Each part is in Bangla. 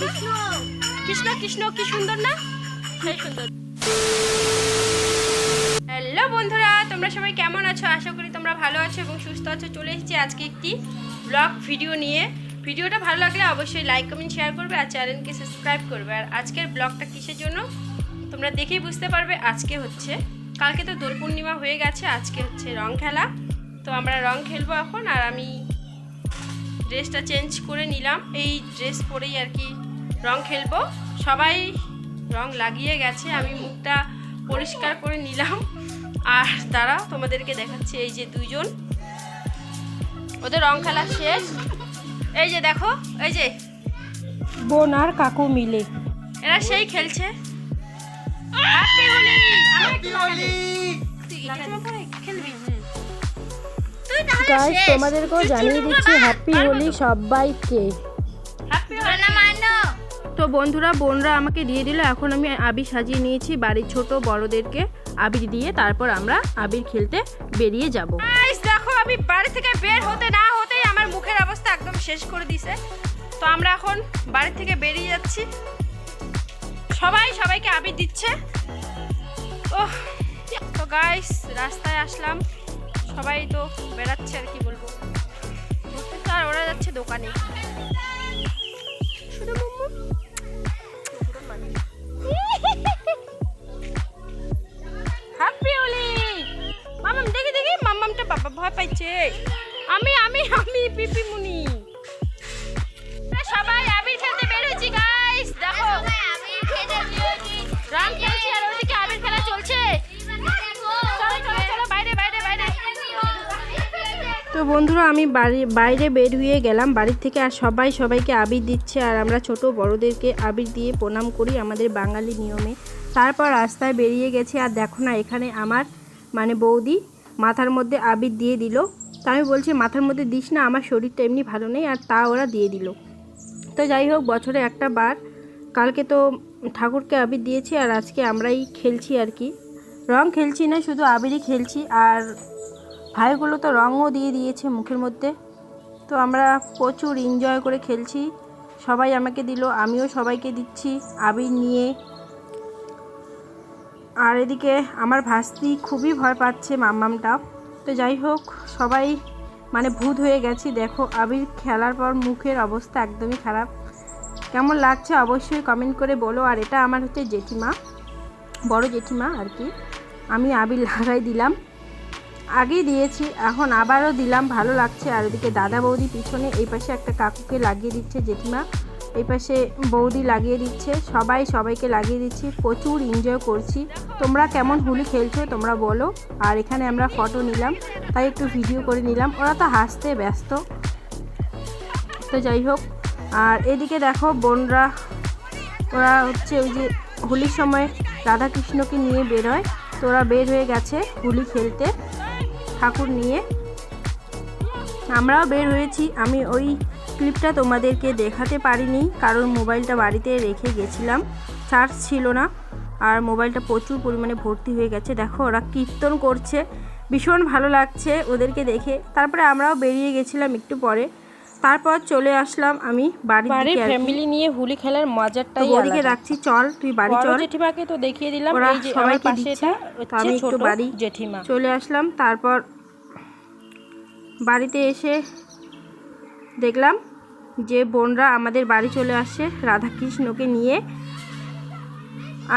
কৃষ্ণ। কৃষ্ণ কি সুন্দর না? সুন্দর। হ্যালো বন্ধুরা, তোমরা সবাই কেমন আছো? আশা করি তোমরা ভালো আছো এবং সুস্থ আছো। চলে এসেছি আজকে একটি ব্লগ ভিডিও নিয়ে। ভিডিওটা ভালো লাগলে অবশ্যই লাইক কমেন্ট শেয়ার করবে আর চ্যানেলকে সাবস্ক্রাইব করবে। আর আজকের ব্লগটা কিসের জন্য? তোমরা দেখেই বুঝতে পারবে আজকে হচ্ছে, কালকে তো দোল পূর্ণিমা হয়ে গেছে, আজকে হচ্ছে রং খেলা। তো আমরা রং খেলব এখন আর আমি ড্রেসটা চেঞ্জ করে নিলাম। এই ড্রেস পরেই আর কি রং খেলব। সবাই রং লাগিয়ে গেছে আমি মুখটা পরিষ্কার করে নিলাম। আর তারা তোমাদেরকে দেখাচ্ছে এই যে দুইজন। ওদের রং খেলা শেষ। এই যে দেখো এই যে। বোন আর কাকু মিলে। এরা সেই খেলছে। তোমাদেরকেও জানিয়ে দিচ্ছি হ্যাপি হোলি। সবাইকে! তো বন্ধুরা বোনরা আমাকে দিয়ে দিল। এখন আমি আবির সাজিয়ে নিয়েছি বাড়ির ছোট বড়দেরকে আবির দিয়ে তারপর আমরা আবির খেলতে বেরিয়ে যাব। দেখো আমি বাড়ি থেকে বের হতে না হতেই আমার মুখের অবস্থা একদম শেষ করে দিছে। তো আমরা এখন বাড়ি থেকে বেরিয়ে যাচ্ছি। সবাই সবাইকে আবির দিচ্ছে। ওহ তো গাইস রাস্তায় আসলাম। সবাই তো বেড়াচ্ছে আর কি বলব। আর ওরা যাচ্ছে দোকানে। শুধু মোমো পাইছে? আমি আমি আমি পিপি মুনি। সবাই, আবির খেলতে বের হয়েছি গাইস দেখো, রাম খেলছি আর ওদিকে আবির খেলা চলছে। তো বন্ধুরা, আমি বাড়ি, বাইরে বের হয়ে গেলাম বাড়ির থেকে আর সবাই সবাইকে আবির দিচ্ছে আর আমরা ছোট বড়দেরকে আবির দিয়ে প্রণাম করি আমাদের বাঙালি নিয়মে। তারপর রাস্তায় বেরিয়ে গেছি আর দেখো না, এখানে আমার মানে বৌদি মাথার মধ্যে আবির দিয়ে দিল। তা আমি বলছি, মাথার মধ্যে দিস না, আমার শরীরটা এমনি ভালো নেই। আর তা ওরা দিয়ে দিল। তো যাই হোক, বছরে একটা বার কালকে তো ঠাকুরকে আবির দিয়েছি আর আজকে আমরাই খেলছি আর কি। রং খেলছি না, শুধু আবিরই খেলছি। আর ভাইগুলো তো রঙও দিয়ে দিয়েছে মুখের মধ্যে। তো আমরা প্রচুর এনজয় করে খেলছি। সবাই আমাকে দিল, আমিও সবাইকে দিচ্ছি আবির নিয়ে। আর এদিকে আমার ভাস্তি খুবই ভয় পাচ্ছে মাম্মামটা। তো যাই হোক, সবাই মানে ভূত হয়ে গেছি। দেখো, আবির খেলার পর মুখের অবস্থা একদমই খারাপ। কেমন লাগছে অবশ্যই কমেন্ট করে বলো। আর এটা আমার হচ্ছে জেঠিমা, বড় জেঠিমা আর কি। আমি আবির লাগাই দিলাম। আগেই দিয়েছি, এখন আবারও দিলাম। ভালো লাগছে। আর ওদিকে দাদা বৌদি পিছনে এই পাশে একটা কাকুকে লাগিয়ে দিচ্ছে জেঠিমা। এই পাশে বৌদি লাগিয়ে দিচ্ছে। সবাই সবাইকে লাগিয়ে দিচ্ছি। প্রচুর এনজয় করছি। তোমরা কেমন হোলি খেলছো তোমরা বলো। আর এখানে আমরা ফটো নিলাম। তাই একটু ভিডিও করে নিলাম। ওরা তো হাসতে ব্যস্ত। তো যাই হোক। আর এদিকে দেখো বোনরা। ওরা হচ্ছে ওই যে হোলির সময় রাধাকৃষ্ণকে নিয়ে বেরোয়। তো ওরা বের হয়ে গেছে হোলি খেলতে ঠাকুর নিয়ে। আমরাও বের হয়েছি। আমি ওই ক্লিপটা তোমাদেরকে দেখাতে পারিনি কারণ মোবাইলটা বাড়িতে রেখে গেছিলাম। চার্জ ছিল না আর মোবাইলটা প্রচুর পরিমাণে ভর্তি হয়ে গেছে। দেখো ওরা কীর্তন করছে ভীষণ ভালো লাগছে ওদেরকে দেখে। তারপরে আমরাও বেরিয়ে গেছিলাম একটু পরে। তারপর চলে আসলাম আমি বাড়ির। ফ্যামিলি নিয়ে হোলি খেলার তো মজাটাই বৌদিকে রাখছি চল তুই বাড়ি চল। জেঠিমাকে তো দেখিয়ে দিলাম ওরা দিচ্ছে আমি একটু বাড়ি জেঠিমা। চলে আসলাম। তারপর বাড়িতে এসে দেখলাম যে বোনরা আমাদের বাড়ি চলে আসছে রাধাকৃষ্ণকে নিয়ে।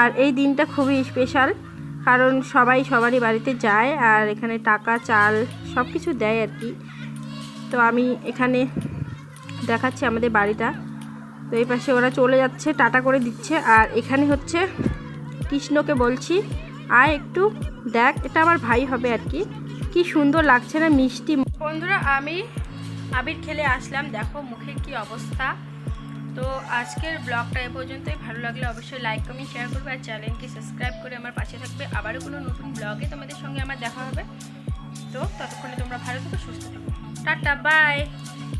আর এই দিনটা খুবই স্পেশাল কারণ সবাই সবারই বাড়িতে যায় আর এখানে টাকা, চাল সব কিছু দেয় আর কি। তো আমি এখানে দেখাচ্ছি আমাদের বাড়িটা। তো এই পাশে ওরা চলে যাচ্ছে, টাটা করে দিচ্ছে। আর এখানে হচ্ছে কৃষ্ণকে বলছি, আয় একটু, দেখ, এটা আমার ভাই হবে আর কি। কি সুন্দর লাগছে না মিষ্টি বন্ধুরা, আমি আবির খেলে আসলাম। দেখো মুখের কি অবস্থা। তো আজকের ব্লগটা এ পর্যন্তই। ভালো লাগলে অবশ্যই লাইক কমেন্ট শেয়ার করবে আর চ্যানেলকে সাবস্ক্রাইব করে আমার পাশে থাকবে। আবারও কোনো নতুন ব্লগে তোমাদের সঙ্গে আমার দেখা হবে। তো ততক্ষণে তোমরা ভালো থেকো, সুস্থ থাকো। Tata bye